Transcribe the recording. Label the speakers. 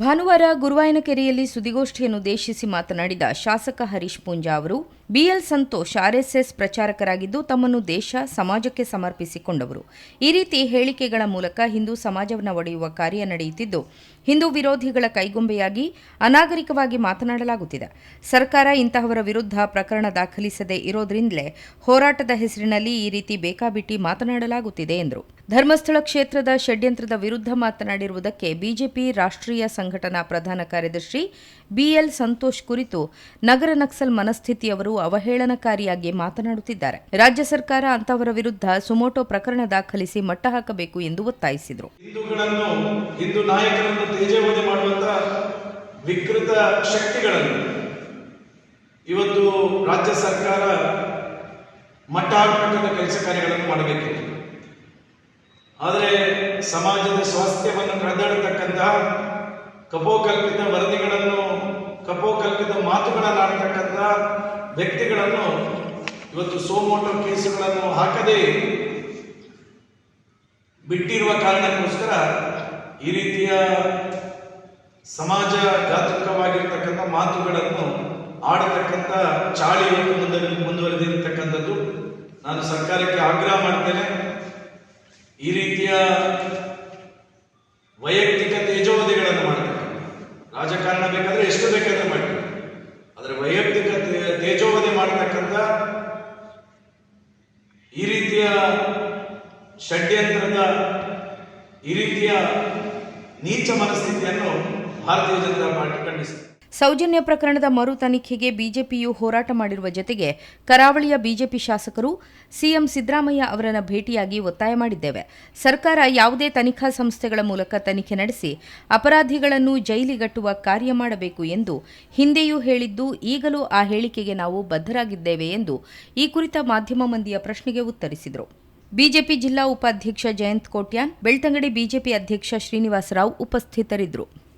Speaker 1: ಭಾನುವಾರ ಗುರುವಾಯನಕೆರೆಯಲ್ಲಿ ಸುದ್ದಿಗೋಷ್ಠಿಯನ್ನುದ್ದೇಶಿಸಿ ಮಾತನಾಡಿದ ಶಾಸಕ ಹರೀಶ್ ಪೂಂಜಾ ಅವರು, ಬಿಎಲ್ ಸಂತೋಷ್ ಆರ್ಎಸ್ಎಸ್ ಪ್ರಚಾರಕರಾಗಿದ್ದು ತಮ್ಮನ್ನು ದೇಶ, ಸಮಾಜಕ್ಕೆ ಸಮರ್ಪಿಸಿಕೊಂಡವರು. ಈ ರೀತಿ ಹೇಳಿಕೆಗಳ ಮೂಲಕ ಹಿಂದೂ ಸಮಾಜವನ್ನು ಒಡೆಯುವ ಕಾರ್ಯ ನಡೆಯುತ್ತಿದ್ದು, ಹಿಂದೂ ವಿರೋಧಿಗಳ ಕೈಗೊಂಬೆಯಾಗಿ ಅನಾಗರಿಕವಾಗಿ ಮಾತನಾಡಲಾಗುತ್ತಿದೆ. ಸರ್ಕಾರ ಇಂತಹವರ ವಿರುದ್ಧ ಪ್ರಕರಣ ದಾಖಲಿಸದೇ ಇರೋದ್ರಿಂದಲೇ ಹೋರಾಟದ ಹೆಸರಿನಲ್ಲಿ ಈ ರೀತಿ ಬೇಕಾಬಿಟ್ಟಿ ಮಾತನಾಡಲಾಗುತ್ತಿದೆ ಎಂದರು. ಧರ್ಮಸ್ಥಳ ಕ್ಷೇತ್ರದ ಷಡ್ಯಂತ್ರದ ವಿರುದ್ಧ ಮಾತನಾಡಿರುವುದಕ್ಕೆ ಬಿಜೆಪಿ ರಾಷ್ಟ್ರೀಯ ಸಂಘಟನಾ ಪ್ರಧಾನ ಕಾರ್ಯದರ್ಶಿ ಬಿಎಲ್ ಸಂತೋಷ್ ಕುರಿತು ನಗರ ನಕ್ಸಲ್ ಮನಸ್ಥಿತಿಯವರು ಅವಹೇಳನಕಾರಿಯಾಗಿ ಮಾತನಾಡುತ್ತಿದ್ದಾರೆ. ರಾಜ್ಯ ಸರ್ಕಾರ ಅಂತಹವರ ವಿರುದ್ಧ ಸುಮೋಟೋ ಪ್ರಕರಣ ದಾಖಲಿಸಿ ಮಟ್ಟ ಹಾಕಬೇಕು ಎಂದು ಒತ್ತಾಯಿಸಿದರು.
Speaker 2: ಹಿಂದೂ ನಾಯಕರನ್ನು ತೇಜೋವಧೆ ಮಾಡುವಂತ ವಿಕೃತ ಶಕ್ತಿಗಳನ್ನು ಇವತ್ತು ರಾಜ್ಯ ಸರ್ಕಾರ ಮಟ್ಟ ಹಾಕುವಂತಹ ಕೆಲಸ ಕಾರ್ಯಗಳನ್ನು ಮಾಡಬೇಕಿತ್ತು. ಆದರೆ ಸಮಾಜದ ಸ್ವಾಸ್ಥ್ಯವನ್ನು ಕಳೆದಾಡತಕ್ಕಂತಹ ಕಪೋಕಲ್ಪಿತ ವರದಿಗಳನ್ನು, ಕಪೋಕಲ್ಪಿತ ಮಾತುಗಳನ್ನಾಡತಕ್ಕಂತಹ ವ್ಯಕ್ತಿಗಳನ್ನು ಇವತ್ತು ಸೋಮೋಟೋ ಕೇಸುಗಳನ್ನು ಹಾಕದೇ ಬಿಟ್ಟಿರುವ ಕಾರಣಕ್ಕೋಸ್ಕರ ಈ ರೀತಿಯ ಸಮಾಜ ಘಾತುಕವಾಗಿರ್ತಕ್ಕಂಥ ಮಾತುಗಳನ್ನು ಆಡತಕ್ಕಂಥ ಚಾಳಿ ಮುಂದುವರೆದಿರತಕ್ಕಂಥದ್ದು ನಾನು ಸರ್ಕಾರಕ್ಕೆ ಆಗ್ರಹ ಮಾಡ್ತೇನೆ. ಈ ರೀತಿಯ ವೈಯಕ್ತಿಕ ತೇಜೋವಧಿಗಳನ್ನು ಮಾಡಬೇಕು ರಾಜಕಾರಣ ಬೇಕಾದ್ರೆ ಎಷ್ಟು ಬೇಕಾದ್ರೆ ಮಾಡಿ ಆದರೆ ವೈಯಕ್ತಿಕ ತೇಜೋವಧಿ ಮಾಡತಕ್ಕಂಥ ಈ ರೀತಿಯ ಷಡ್ಯಂತ್ರದ ಈ ರೀತಿಯ ನೀಚ ಮನಸ್ಥಿತಿಯನ್ನು ಭಾರತೀಯ ಜನತಾ ಪಾರ್ಟಿ ಖಂಡಿಸಿದೆ
Speaker 1: ಸೌಜನ್ಯ ಪ್ರಕರಣದ ಮರು ತನಿಖೆಗೆ ಬಿಜೆಪಿಯು ಹೋರಾಟ ಮಾಡಿರುವ ಜತೆಗೆ ಕರಾವಳಿಯ ಬಿಜೆಪಿ ಶಾಸಕರು ಸಿಎಂ ಸಿದ್ದರಾಮಯ್ಯ ಅವರನ್ನು ಭೇಟಿಯಾಗಿ ಒತ್ತಾಯ ಮಾಡಿದ್ದೇವೆ. ಸರ್ಕಾರ ಯಾವುದೇ ತನಿಖಾ ಸಂಸ್ಥೆಗಳ ಮೂಲಕ ತನಿಖೆ ನಡೆಸಿ ಅಪರಾಧಿಗಳನ್ನು ಜೈಲಿಗಟ್ಟುವ ಕಾರ್ಯ ಮಾಡಬೇಕು ಎಂದು ಹಿಂದೆಯೂ ಹೇಳಿದ್ದು, ಈಗಲೂ ಆ ಹೇಳಿಕೆಗೆ ನಾವು ಬದ್ಧರಾಗಿದ್ದೇವೆ ಎಂದು ಈ ಕುರಿತ ಮಾಧ್ಯಮ ಮಂದಿಯ ಪ್ರಶ್ನೆಗೆ ಉತ್ತರಿಸಿದರು. ಬಿಜೆಪಿ ಜಿಲ್ಲಾ ಉಪಾಧ್ಯಕ್ಷ ಜಯಂತ್ ಕೋಟ್ಯಾನ್, ಬೆಳ್ತಂಗಡಿ ಬಿಜೆಪಿ ಅಧ್ಯಕ್ಷ ಶ್ರೀನಿವಾಸರಾವ್ ಉಪಸ್ಥಿತರಿದ್ದರು.